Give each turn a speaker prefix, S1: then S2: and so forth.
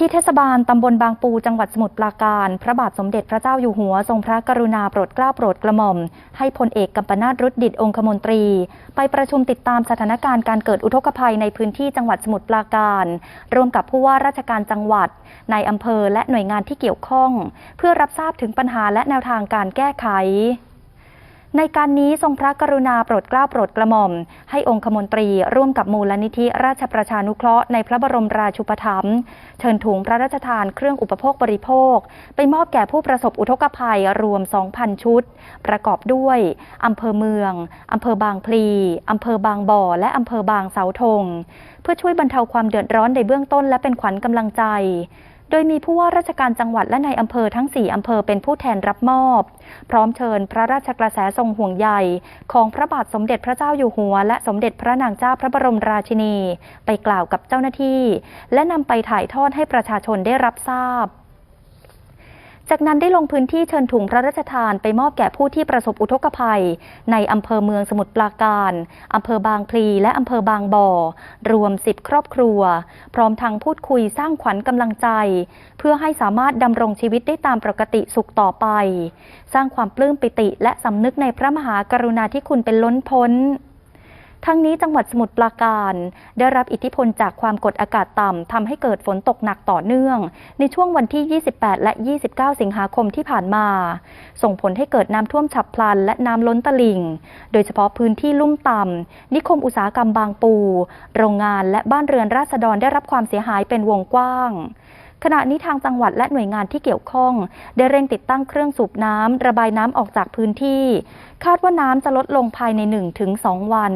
S1: ที่เทศบาลตำบลบางปูจังหวัดสมุทรปราการ พระบาทสมเด็จพระเจ้าอยู่หัว ทรงพระกรุณาโปรดเกล้าโปรดกระหม่อม ให้พลเอกกัมปนาตรุดดิตองคมนตรี ไปประชุมติดตามสถานการณ์การเกิดอุทกภัยในพื้นที่จังหวัดสมุทรปราการ ร่วมกับผู้ว่าราชการจังหวัดในายอำเภอและหน่วยงานที่เกี่ยวข้อง เพื่อรับทราบถึงปัญหาและแนวทางการแก้ไข ในการนี้ทรงพระกรุณาโปรดเกล้าโปรดกระหม่อม ให้องคมนตรีร่วมกับมูลนิธิราชประชานุเคราะห์ในพระบรมราชูปถัมภ์เชิญถุงพระราชทานเครื่องอุปโภคบริโภค ไปมอบแก่ผู้ประสบอุทกภัยรวม 2,000 ชุด ประกอบด้วยอำเภอเมืองอำเภอบางพลีอำเภอบางบ่อ และอำเภอบางเสาธง เพื่อช่วยบรรเทาความเดือดร้อนในเบื้องต้นและเป็นขวัญกำลังใจ โดยมีผู้ว่าราชการจังหวัดและในายอำเภอทั้ง 4 อำเภอเป็นผู้แทนรับมอบ พร้อมเชิญพระราชกระแสทรงห่วงใยของพระบาทสมเด็จพระเจ้าอยู่หัว และสมเด็จพระนางเจ้าพระบรมราชินี ไปกล่าวกับเจ้าหน้าที่ และนำไปถ่ายทอดให้ประชาชนได้รับทราบ จากนั้นได้ลงพื้นที่เชิญถุงพระราชทานไปมอบแก่ผู้ที่ประสบอุทกภัย ในอำเภอเมืองสมุทรปราการอำเภอบางพลีและอำเภอบางบ่อ รวม 10 ครอบครัว พร้อมทั้งพูดคุยสร้างขวัญกำลังใจ เพื่อให้สามารถดำรงชีวิตได้ตามปกติสุขต่อไป สร้างความปลื้มปิติและสำนึกในพระมหากรุณาธิคุณเป็นล้นพ้น ทั้งนี้จังหวัดสมุทรปราการ ได้รับอิทธิพลจากความกดอากาศต่ำทำให้เกิดฝนตกหนักต่อเนื่อง ในช่วงวันที่ 28 และ 29 สิงหาคมที่ผ่านมา ส่งผลให้เกิดน้ำท่วมฉับพลัน และน้ำล้นตลิ่ง โดยเฉพาะพื้นที่ลุ่มต่ำนิคมอุตสาหกรรมบางปู โรงงานและบ้านเรือนราษฎรได้รับความเสียหายเป็นวงกว้าง ขณะนี้ทางจังหวัดและหน่วยงานที่เกี่ยวข้อง ได้เร่งติดตั้งเครื่องสูบน้ำระบายน้ำออกจากพื้นที่ คาดว่าน้ำจะลดลงภายใน 1-2 วัน